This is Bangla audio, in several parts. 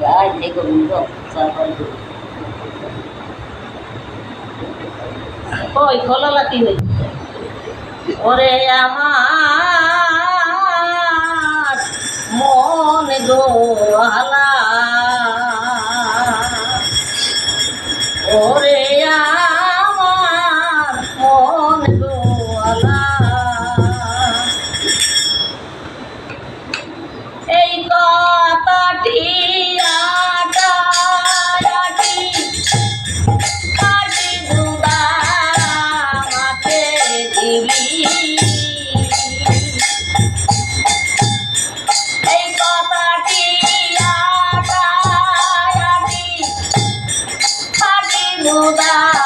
জয় হে গোবিন্দ ওই কললাতি হই ওরে আমার মন দোয়ালা। ওরে love.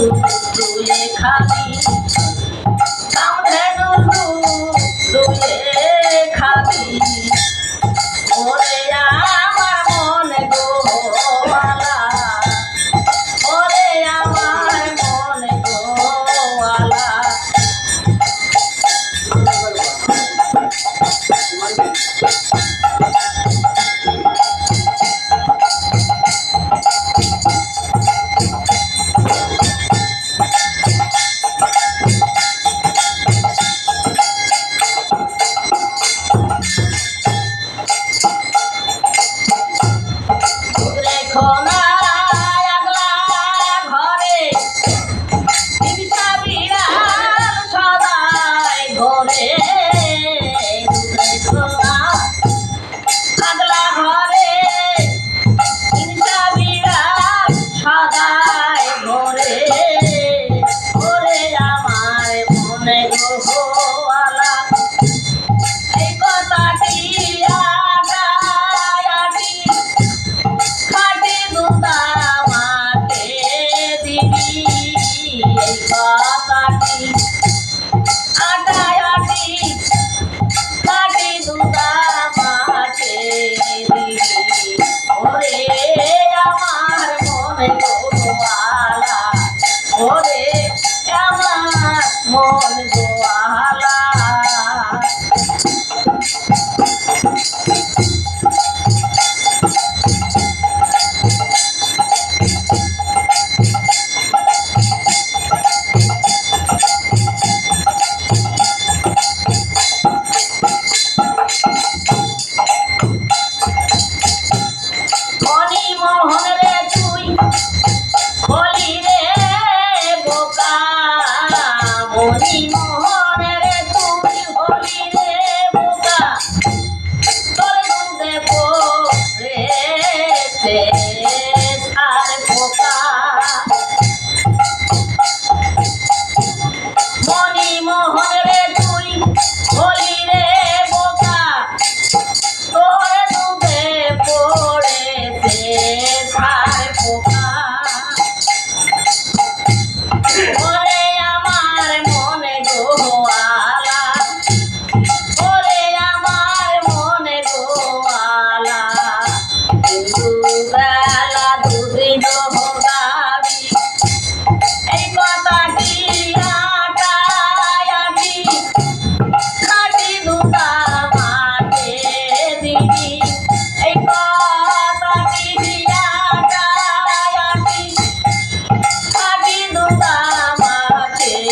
Deus. agora